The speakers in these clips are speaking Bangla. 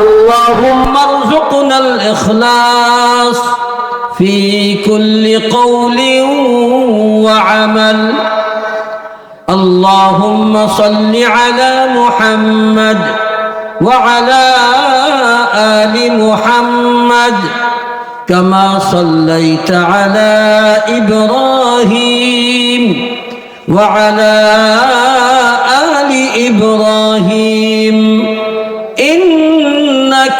اللهم ارزقنا الإخلاص في كل قول وعمل. اللهم صل على محمد وعلى آل محمد كما صليت على إبراهيم وعلى آل إبراهيم.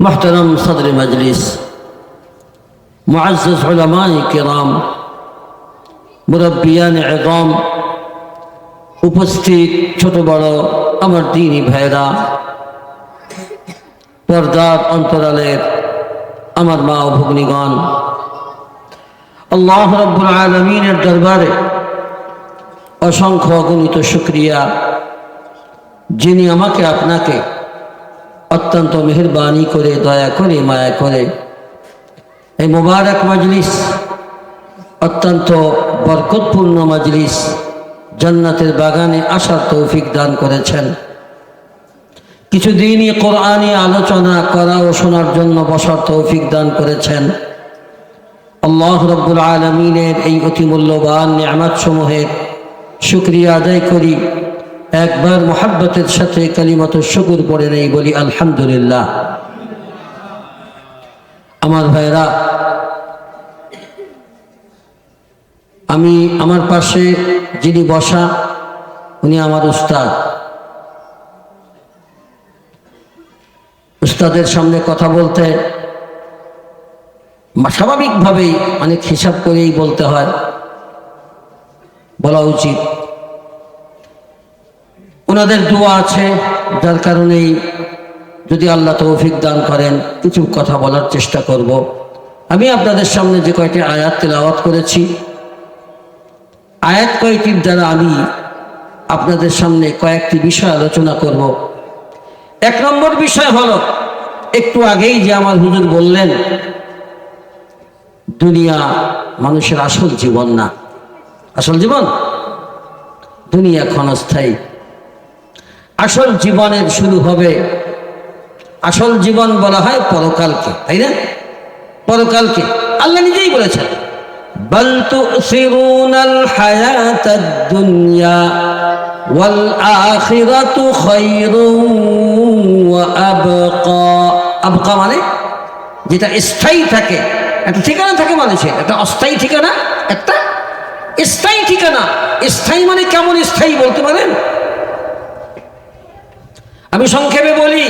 محترم صدر مجلس معزز علماء كرام মুরব্বিয়ান একম উপস্থিত ছোট বড় আমার দিনই ভাইরা পর্দার অন্তরালের আমার মা ও ভগ্নিগণ আল্লাহ রব্বুল আলমিনের দরবারে অসংখ্য অগণিত শুক্রিয়া যিনি আমাকে আপনাকে অত্যন্ত মেহরবানি করে, দয়া করে, মায়া করে। এই মোবারক মজলিস, অত্যন্ত বরকতপূর্ণ মজলিস, জান্নাতের বাগানে আসার তৌফিক দান করেছেন। কিছুদিনই কোরআনি আলোচনা করা ও শোনার জন্য বসার তৌফিক দান করেছেন। আল্লাহ রব্বুল আলমিনের এই অতি মূল্যবান নিয়ামত সমূহের শুক্রিয়া আদায় করি। একবার মোহাব্বতের সাথে কালিমত শুকুর পড়ে নেই বলি আলহামদুলিল্লাহ। আমার ভাইরা আমি আমার পাশে যিনি বসা, উনি আমার উস্তাদ। উস্তাদের সামনে কথা বলতে স্বাভাবিকভাবেই অনেক হিসাব করেই বলতে হয়। বলা উচিত। ওনাদের দোয়া আছে, যার কারণেই যদি আল্লাহ তৌফিক দান করেন, কিছু কথা বলার চেষ্টা করব। আমি আপনাদের সামনে যে কয়টি আয়াত তেলাওয়াত করেছি, আয়াত কয়টির দ্বারা আমি আপনাদের সামনে কয়েকটি বিষয় আলোচনা করব। এক নম্বর বিষয় হলো, একটু আগেই যে আমার হুজুর বললেন, দুনিয়া মানুষের আসল জীবন না। আসল জীবন? দুনিয়া ক্ষণস্থায়ী। আসল জীবনের শুরু হবে, আসল জীবন বলা হয় পরকালকে, তাই না? পরকালকে। আল্লাহ নিজেই বলেছেন বলতু সিরুনাল হায়াত দুনিয়া ওয়াল আখিরাতু খায়রুন ওয়া আবকা। আবকা মানে যেটা স্থায়ী থাকে, একটা ঠিকানা থাকে মানুষের, একটা অস্থায়ী ঠিকানা, একটা স্থায়ী ঠিকানা। স্থায়ী মানে কেমন স্থায়ী বলতে পারেন? আমি সংক্ষেপে বলি,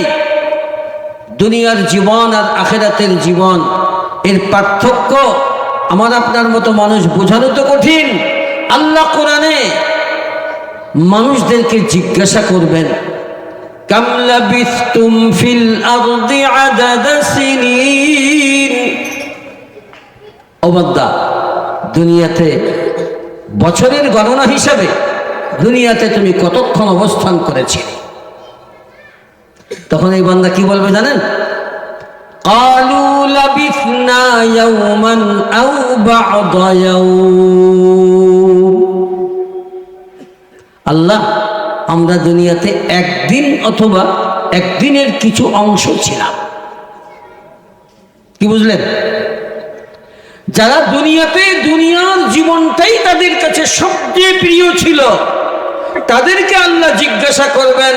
দুনিয়ার জীবন আর আখেরাতের জীবন, এর পার্থক্য আমার আপনার মতো মানুষ বোঝানো তো কঠিন। আল্লাহ কোরআনে মানুষদেরকে জিজ্ঞাসা করবেন দুনিয়াতে বছরের গণনা হিসাবে দুনিয়াতে তুমি কতক্ষণ অবস্থান করেছিলে? তখন এই বান্দা কি বলবে জানেন قالوا لبثنا يوما أو بعض يوم আল্লাহ আমরা দুনিয়াতে একদিন অথবা একদিনের কিছু অংশ ছিলাম কি বুঝলেন যারা দুনিয়াতে দুনিয়ার জীবনটাই তাদের কাছে সবচেয়ে প্রিয় ছিল তাদেরকে আল্লাহ জিজ্ঞাসা করবেন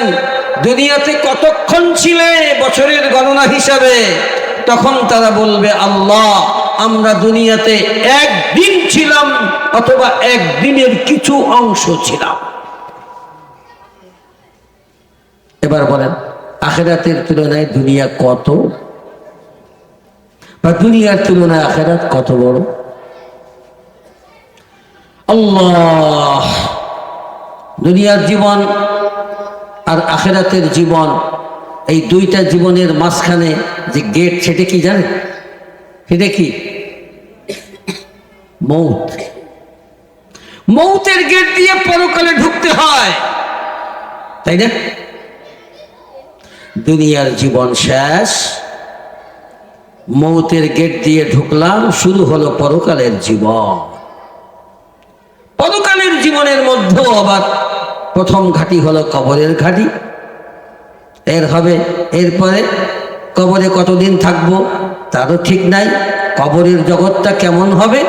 দুনিয়াতে কতক্ষণ ছিলে বছরের গণনা হিসাবে, তখন তারা বলবে, আল্লাহ, আমরা দুনিয়াতে একদিন ছিলাম অথবা একদিনের কিছু অংশ ছিলাম। এবার বলেন, আখেরাতের তুলনায় দুনিয়া কত? বা দুনিয়ার তুলনায় আখেরাত কত বড়? আল্লাহ, দুনিয়ার জীবন আর আখেরাতের জীবন, এই দুইটা জীবনের মাঝখানে যে গেট সেটা কি জানে সেটা কি? মৌত। মৌতের গেট দিয়ে পরকালে ঢুকতে হয়। তাই না? দুনিয়ার জীবন শেষ। মৌতের গেট দিয়ে ঢুকলাম, শুরু হলো পরকালের জীবন। পরকালের জীবনের মধ্যেও আবার প্রথম ঘাঁটি হলো কবরের ঘাঁটি। এর হবে, এরপরে কবরে কতদিন থাকব তারও ঠিক নাই। কবরের জগৎটা কেমন হবে?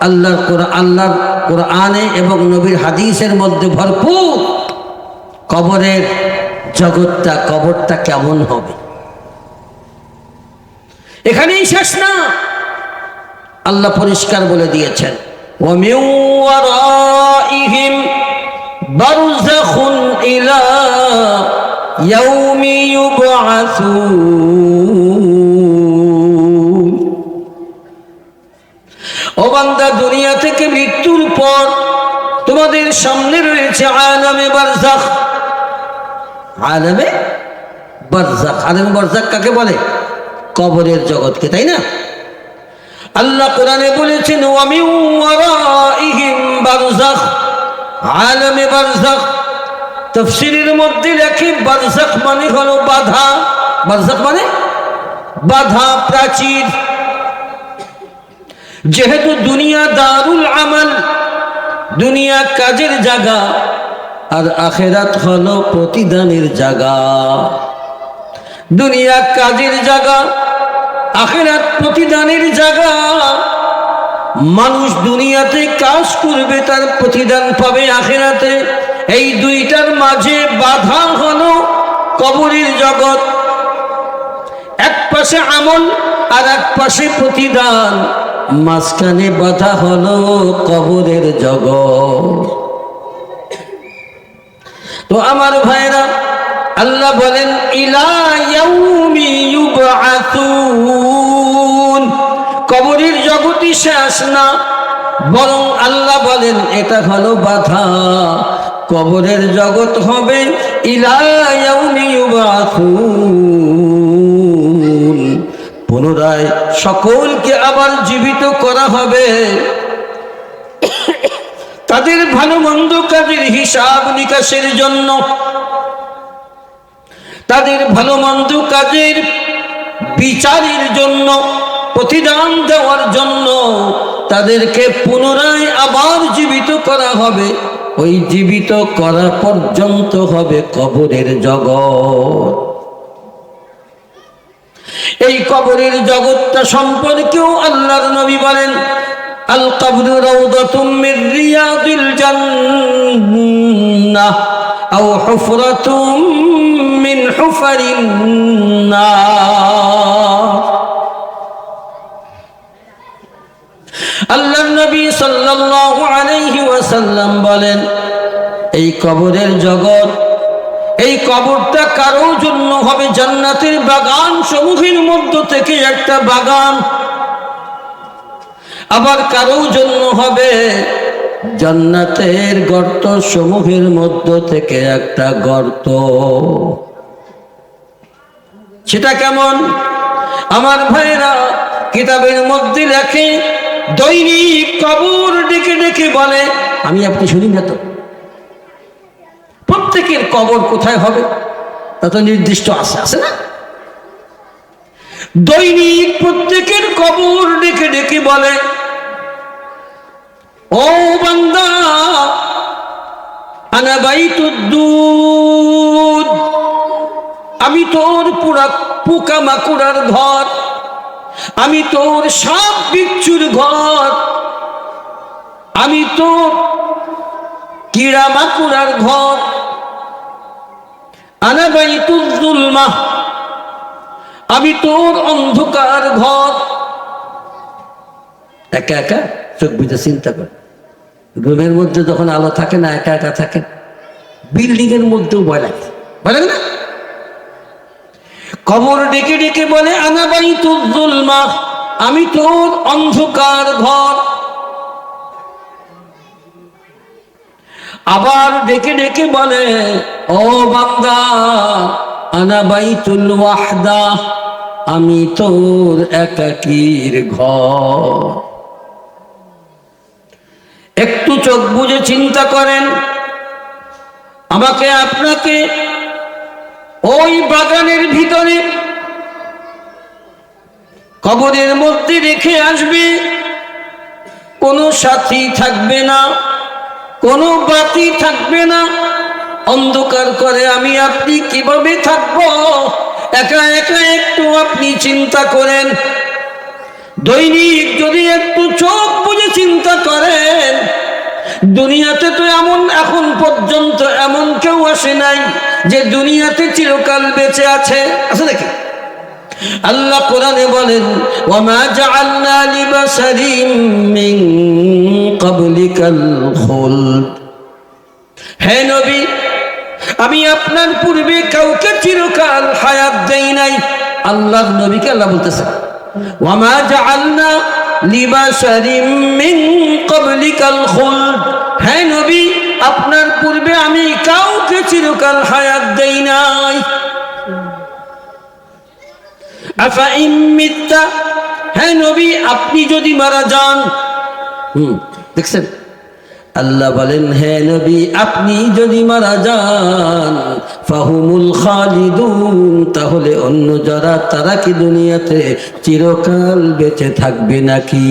আল্লাহর আল্লাহ কোরআনে এবং নবীর হাদিসের মধ্যে ভরপুর। কবরের জগৎটা, কবরটা কেমন হবে? এখানেই শেষ না। আল্লাহ পরিষ্কার বলে দিয়েছেন ওমিউ بَرْزَخٌ إِلَى يَوْمِ يُبْعَثُونَ ও বান্দা দুনিয়া থেকে মৃত্যুর পর তোমাদের সামনে রয়েছে আলামে বারজাখ আলামে বারজাখ আলামে বারজাখ কাকে বলে কবরের জগৎকে তাই না আল্লাহ কোরআনে বলেছেন ওয়ামি ওয়ারাইহিম বারজাখ আলামে বারজাখ তাফসীরের মধ্যে লেখে বারজাখ মানে হলো বাধা। বারজাখ মানে বাধা, প্রাচীর। যেহেতু দুনিয়া দারুল আমাল, দুনিয়া কাজের জায়গা, আর আখেরাত হলো প্রতিদানের জায়গা। দুনিয়া কাজের জায়গা, আখেরাত প্রতিদানের জায়গা। মানুষ দুনিয়াতে কাজ করবে, তার প্রতিদান পাবে আখেরাতে। এই দুইটার মাঝে বাধা হলো কবরের জগৎ। এক পাশে আমল আর এক পাশে প্রতিদান। মাঝখানে বাধা হলো কবরের জগৎ। তো আমার ভাইরা আল্লাহ বলেন, ইলা ইয়াউমি ইউবআতুন কবরের জগতই শেষ না। বরং আল্লাহ বলেন, এটা হলো বাধা। কবরের জগৎ হবে পুনরায় সকলকে আবার জীবিত করা হবে। তাদের ভালো মন্দ কাজের হিসাব নিকাশের জন্য, তাদের ভালো মন্দ কাজের বিচারের জন্য প্রতিদান দেওয়ার জন্য তাদেরকে পুনরায় আবার জীবিত করা হবে। ওই জীবিত করা পর্যন্ত হবে কবরের জগৎ। এই কবরের জগৎটা সম্পর্কেও আল্লাহর নবী বলেন আল কবর রৌদাতুম রিয়াদিল জান্নাহ আল্লাহর নবী সাল্লাল্লাহু আলাইহি ওয়াসাল্লাম বলেন, এই কবরের জগৎ, এই কবরটা কারোর জন্য হবে জান্নাতের বাগান সমূহের মধ্য থেকে একটা বাগান। আবার কারও জন্য হবে জান্নাতের গর্ত সমূহের মধ্য থেকে একটা গর্ত। সেটা কেমন? আমার ভাইরা কিতাবের মধ্যে লেখে দৈনিক কবর ডেকে ডেকে বলে, আমি আপনি শুনি না তো। প্রত্যেকের কবর কোথায় হবে? তা তো নির্দিষ্ট আছে আছে না? দৈনিক প্রত্যেকের কবর ডেকে ডেকে বলে, ও বান্দা, আনা বাইতুদ্দুদ। আমি তোর পুরা পোকা মাকুড়ার ঘর আমি তোর সব বিচ্ছুর ঘর। আমি তোর কিড়া মাকুড়ার ঘর। আনা বাইতুদ্দুলমা আমি তোর অন্ধকার ঘর। একা একা চোখ বুঝে চিন্তা কর। রুমের মধ্যে যখন আলো থাকে না, একা একা থাকে বিল্ডিং এর মধ্যেও ভয় লাগে। ভয় লাগে না? কবর ডেকে ডেকে বলে আনাবাই তোর মা আমি তোর অন্ধকার ঘর। আবার ডেকে ডেকে বলে, ও বান্দা, আনা বাইতুল ওয়াহদা, আমি তোর একাকির ঘর। একটু চোখ বুঝে চিন্তা করেন। আমাকে আপনাকে ওই বাগানের ভিতরে কবরের মধ্যে রেখে আসবে। কোনো সাথী থাকবে না, কোনো বাতি থাকবে না। অন্ধকার করে আমি আপনি কীভাবে থাকব? একা একা একটু আপনি চিন্তা করেন। দৈনিক যদি একটু চোখ বুঝে চিন্তা করেন দুনিয়াতে তো এমন, এখন পর্যন্ত এমন কেউ আসে নাই যে দুনিয়াতে চিরকাল বেঁচে আছে। আছে নাকি? আল্লাহ কোরআনে বলেন, ওয়ামা জাআলনা লিবাসারিন মিন ক্বাবলিকাল খুলদ। হে নবী, আমি আপনার পূর্বে কাউকে চিরকাল হায়াত দেই নাই। আল্লাহর নবীকে আল্লাহ বলতেছেন, ওয়ামা জাআলনা নবী, আপনার পূর্বে আমি কাউকে চিরকাল হায়াত দেই নাই। আফা ইমিত্তা হ্যাঁ নবী, আপনি যদি মারা যান। হুম, দেখছেন? আল্লাহ বলেন, হে নবী, আপনি যদি মারা যান, ফাহুমুল খালিদুন, তাহলে অন্য যারা, তারা কি দুনিয়াতে চিরকাল বেঁচে থাকবে নাকি?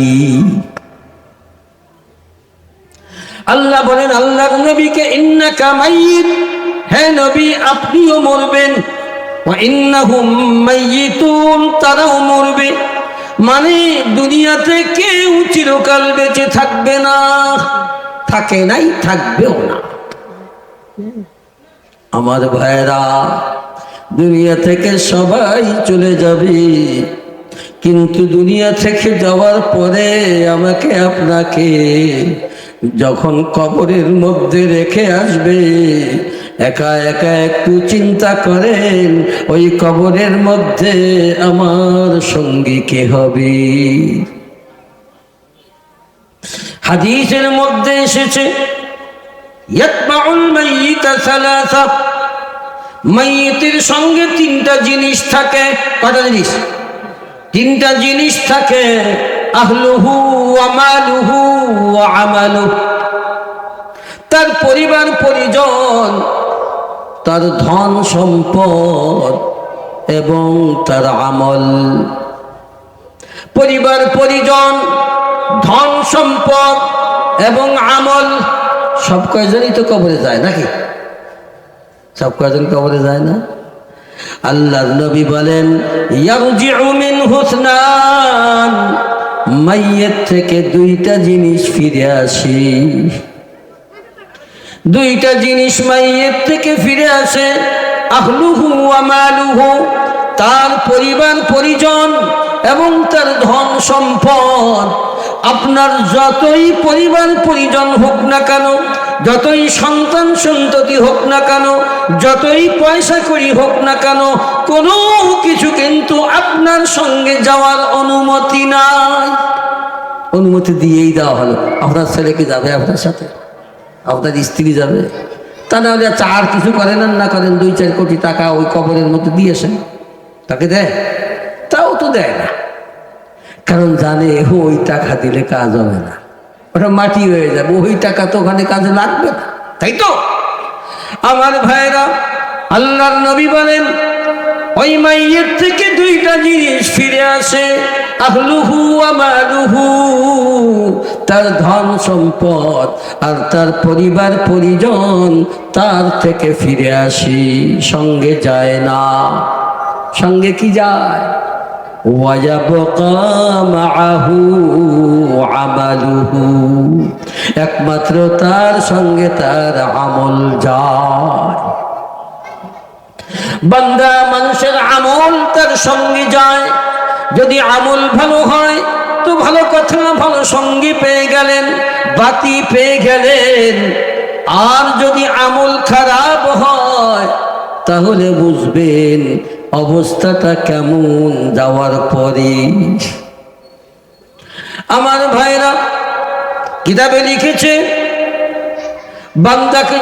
আল্লাহ বলেন আল্লাহ নবীকে, ইন্নাকা মাইয়িত, হে নবী, আপনিও মরবেন। ওয়াইন্নাহুম মাইয়িতুন, তারাও মরবে। মানে দুনিয়াতে কেউ চিরকাল বেঁচে থাকবে না। থাকে নাই, থাকবেও না। আমার ভাইরা দুনিয়া থেকে সবাই চলে যাবে। কিন্তু দুনিয়া থেকে যাওয়ার পরে আমাকে আপনাকে যখন কবরের মধ্যে রেখে আসবে, একা একা একটু চিন্তা করেন, ওই কবরের মধ্যে আমার সঙ্গী কে হবে? হাদিসের মধ্যে এসেছে মাইয়িতের সঙ্গে তিনটা জিনিস থাকে। কটা জিনিস? তিনটা জিনিস থাকে, আহলুহু আমালুহু আমালু। তার পরিবার, পরিজন, তার ধন সম্পদ এবং তার আমল। পরিবার, পরিজন ধন সম্পদ এবং আমল সব কয়জনই তো কবরে যায় নাকি? সব কয়জন কবরে যায় না? আল্লাহর নবী বলেন হুসনান, মাইয়ের থেকে দুইটা জিনিস ফিরে আসি। দুইটা জিনিস মাইয়ের থেকে ফিরে আসে, আহলুহু আমালুহু তার পরিবার, পরিজন এবং তার ধন সম্পদ। আপনার যতই পরিবার পরিজন হোক না কেন, যতই সন্তান সন্ততি হোক না কেন, যতই পয়সা করি হোক না কেন, কোনো কিছু কিন্তু আপনার সঙ্গে যাওয়ার অনুমতি নাই। অনুমতি দিয়েই দেওয়া হলো। আপনার ছেলে কি যাবে আপনার সাথে? আপনার স্ত্রী যাবে? তা না হলে চার কিছু করেন আর না করেন, দুই চার কোটি টাকা ওই কবরের মধ্যে দিয়েছেন তাকে দেয়? তাও তো দেয় না। কারণ জানে ওই টাকা দিলে কাজ হবে না। ওটা মাটি হয়ে যাবে, ওই টাকা তো ওখানে কাজে লাগবে না। তাই তো? আমার ভাইরা, আল্লাহর নবী বলেন, ওই মাইয়ের থেকে দুইটা জিনিস ফিরে আসে, আহলুহু আমালুহু তার ধন সম্পদ আর তার পরিবার পরিজন তার থেকে ফিরে আসি, সঙ্গে যায় না। সঙ্গে কি যায়? ويبقى معه عمله একমাত্র তার সঙ্গে তার আমল যায় বান্দা মানুষের আমল তার সঙ্গে যায় যদি আমল ভালো হয় তো ভালো কথা ভালো সঙ্গী পেয়ে গেলেন বাতি পেয়ে গেলেন আর যদি আমল খারাপ হয় তাহলে বুঝবেন অবস্থাটা কেমন যাওয়ার পরে আমার ভাইরা কিতাবে লিখেছে বান্দাকে